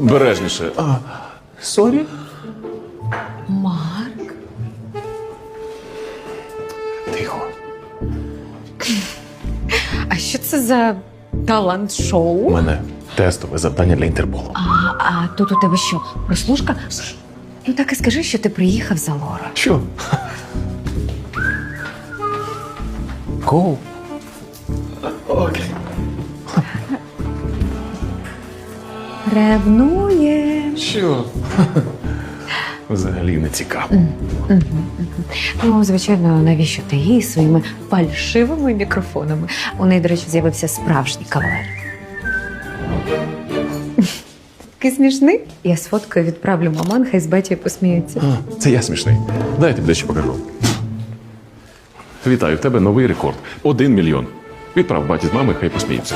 Бережніше. Сорі. Марк? Тихо. А що це за талант-шоу? У мене тестове завдання для Інтерполу. А, а тут у тебе що, прослушка? Ну так і скажи, що ти приїхав за Лора. Що? Коу. Окей. Ревнує. Що? Взагалі не цікаво. Ну, звичайно, навіщо ти їй своїми фальшивими мікрофонами? У неї, до речі, з'явився справжній кавалер. Такий смішний. Я сфоткаю, відправлю маман, хай з батькою посміються. А, це я смішний. Дай я тобі дещо покажу. Вітаю, в тебе новий рекорд. Один мільйон. Відправ баті з мами, хай посміються.